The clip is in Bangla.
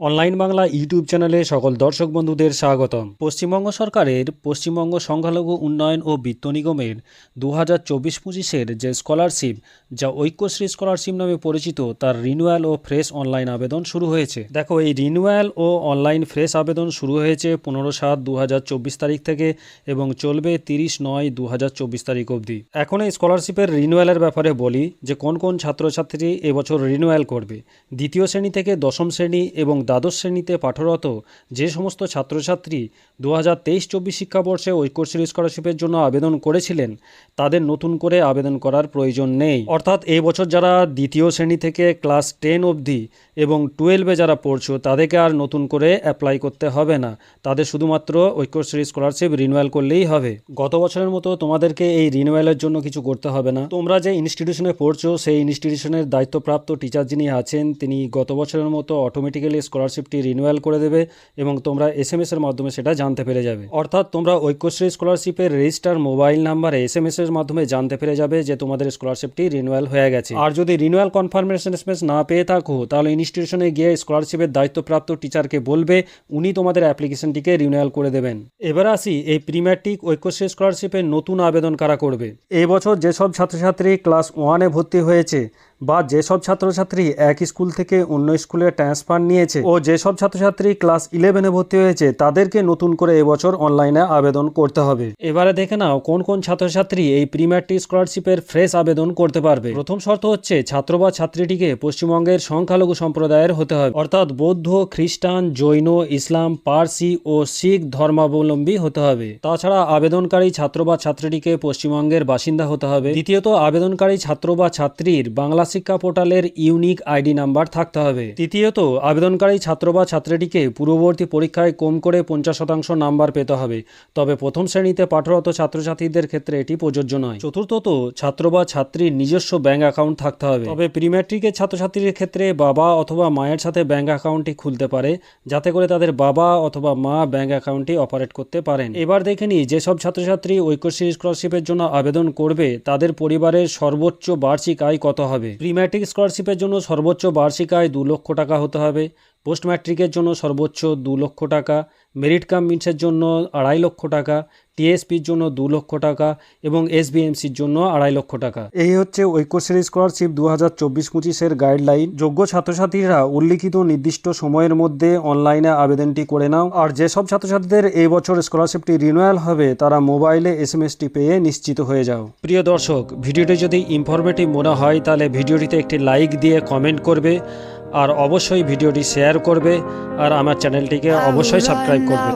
অনলাইন বাংলা ইউটিউব চ্যানেলে সকল দর্শক বন্ধুদের স্বাগতম। পশ্চিমবঙ্গ সরকারের পশ্চিমবঙ্গ সংখ্যালঘু উন্নয়ন ও বিত্ত নিগমের দু হাজার চব্বিশ পঁচিশের যে স্কলারশিপ যা ঐক্যশ্রী স্কলারশিপ নামে পরিচিত তার রিনিউয়াল ও ফ্রেশ অনলাইন আবেদন শুরু হয়েছে। দেখো এই রিনিউয়াল ও অনলাইন ফ্রেশ আবেদন শুরু হয়েছে পনেরো সাত দু হাজার চব্বিশ তারিখ থেকে এবং চলবে তিরিশ নয় দু হাজার চব্বিশ তারিখ অবধি। এখন এই স্কলারশিপের রিনিউয়ালের ব্যাপারে বলি যে কোন কোন ছাত্রছাত্রী এবছর রিনিউয়াল করবে? দ্বিতীয় শ্রেণি থেকে দশম শ্রেণি এবং দ্বাদশ শ্রেণীতে পাঠরত। যে সমস্ত ছাত্রছাত্রী দু হাজার তেইশ চব্বিশ শিক্ষাবর্ষে ঐক্যশ্রী স্কলারশিপের জন্য আবেদন করেছিলেন, তাদের নতুন করে আবেদন করার প্রয়োজন নেই। অর্থাৎ এই বছর যারা দ্বিতীয় শ্রেণি থেকে ক্লাস টেন অবধি এবং টুয়েলভে যারা পড়ছো, তাদেরকে আর নতুন করে অ্যাপ্লাই করতে হবে না। তাদের শুধুমাত্র ঐক্যশ্রী স্কলারশিপ রিনিউয়াল করলেই হবে। গত বছরের মতো তোমাদেরকে এই রিনিউয়ালের জন্য কিছু করতে হবে না। তোমরা যে ইনস্টিটিউশনে পড়ছো, সেই ইনস্টিটিউশনের দায়িত্বপ্রাপ্ত টিচার যিনি আছেন, তিনি গত বছরের মতো অটোমেটিক্যালি স্কলারশিপটি রিনুয়াল করে দেবে এবং তোমরা এস এম এর মাধ্যমে সেটা জানতে পেরে যাবে। অর্থাৎ তোমরা ঐক্যশ্রী স্কলারশিপের রেজিস্টার মোবাইল নাম্বারে এস এম এর মাধ্যমে জানতে পেরে যাবে যে তোমাদের স্কলারশিপটি রিনিউয়াল হয়ে গেছে। আর যদি রিনুয়াল কনফার্মেশন এসএমএস না পেয়ে থাকো, তাহলে ইনস্টিটিউশনে গিয়ে স্কলারশিপের দায়িত্বপ্রাপ্ত টিচারকে বলবে, উনি তোমাদের অ্যাপ্লিকেশনটিকে রিনিউয়াল করে দেবেন। এবার আসি, এই প্রিম্যাট্রিক ঐক্যশ্রী স্কলারশিপের নতুন আবেদন কারা করবে? এবছর যেসব ছাত্রছাত্রী ক্লাস ওয়ানে ভর্তি হয়েছে বা যেসব ছাত্রছাত্রী এক স্কুল থেকে অন্য স্কুলে ট্রান্সফার নিয়েছে ও যেসব ছাত্রছাত্রী ক্লাস ইলেভেনে ভর্তি হয়েছে, তাদেরকে নতুন করে এবছর অনলাইনে আবেদন করতে হবে। এবারে দেখে নাও কোন কোন ছাত্রছাত্রী এই প্রিম্যাট্রিক স্কলারশিপের ফ্রেশ আবেদন করতে পারবে। প্রথম শর্ত হচ্ছে ছাত্র বা ছাত্রীটিকে পশ্চিমবঙ্গের সংখ্যালঘু সম্প্রদায়ের হতে হবে। অর্থাৎ বৌদ্ধ, খ্রিস্টান, জৈন, ইসলাম, পার্সি ও শিখ ধর্মাবলম্বী হতে হবে। তাছাড়া আবেদনকারী ছাত্র বা ছাত্রীটিকে পশ্চিমবঙ্গের বাসিন্দা হতে হবে। দ্বিতীয়ত, আবেদনকারী ছাত্র বা ছাত্রীর বাংলা শিক্ষা পোর্টালের ইউনিক আইডি নাম্বার থাকতে হবে। তৃতীয়ত, আবেদনকারী ছাত্র বা ছাত্রীটিকে পূর্ববর্তী পরীক্ষায় কম করে পঞ্চাশ শতাংশ নাম্বার পেতে হবে। তবে প্রথম শ্রেণীতে পাঠরত ছাত্রছাত্রীদের ক্ষেত্রে এটি প্রযোজ্য নয়। চতুর্থত, ছাত্র বা ছাত্রীর নিজস্ব ব্যাংক অ্যাকাউন্ট থাকতে হবে। তবে প্রিম্যাট্রিকের ছাত্রছাত্রীর ক্ষেত্রে বাবা অথবা মায়ের সাথে ব্যাংক অ্যাকাউন্টটি খুলতে পারে, যাতে করে তাদের বাবা অথবা মা ব্যাংক অ্যাকাউন্টটি অপারেট করতে পারেন। এবার দেখে নিই, যেসব ছাত্রছাত্রী ঐক্যশ্রী স্কলারশিপের জন্য আবেদন করবে, তাদের পরিবারের সর্বোচ্চ বার্ষিক আয় কত হবে? প্রিম্যাট্রিক স্কলারশিপের জন্য সর্বোচ্চ বার্ষিক আয় দু লক্ষ টাকা হতে হবে। পোস্ট ম্যাট্রিকের জন্য সর্বোচ্চ দু লক্ষ টাকা মেরিট কাম মিটসের জন্য আড়াই লক্ষ টাকা টিএসপির জন্য দু লক্ষ টাকা এবং এসবিএমসির জন্য আড়াই লক্ষ টাকা। এই হচ্ছে ঐক্যশ্রী স্কলারশিপ দু হাজার চব্বিশ পঁচিশের গাইডলাইন। যোগ্য ছাত্রছাত্রীরা উল্লিখিত নির্দিষ্ট সময়ের মধ্যে অনলাইনে আবেদনটি করে নাও। আর যেসব ছাত্রছাত্রীদের এই বছর স্কলারশিপটি রিনুয়াল হবে তারা মোবাইলে এস পেয়ে নিশ্চিত হয়ে যাও। প্রিয় দর্শক ভিডিওটি যদি ইনফরমেটিভ মনে হয় তাহলে ভিডিওটিতে একটি লাইক দিয়ে কমেন্ট করবে। আর অবশ্যই ভিডিওটি শেয়ার করবে আর আমার চ্যানেলটিকে অবশ্যই সাবস্ক্রাইব করবে।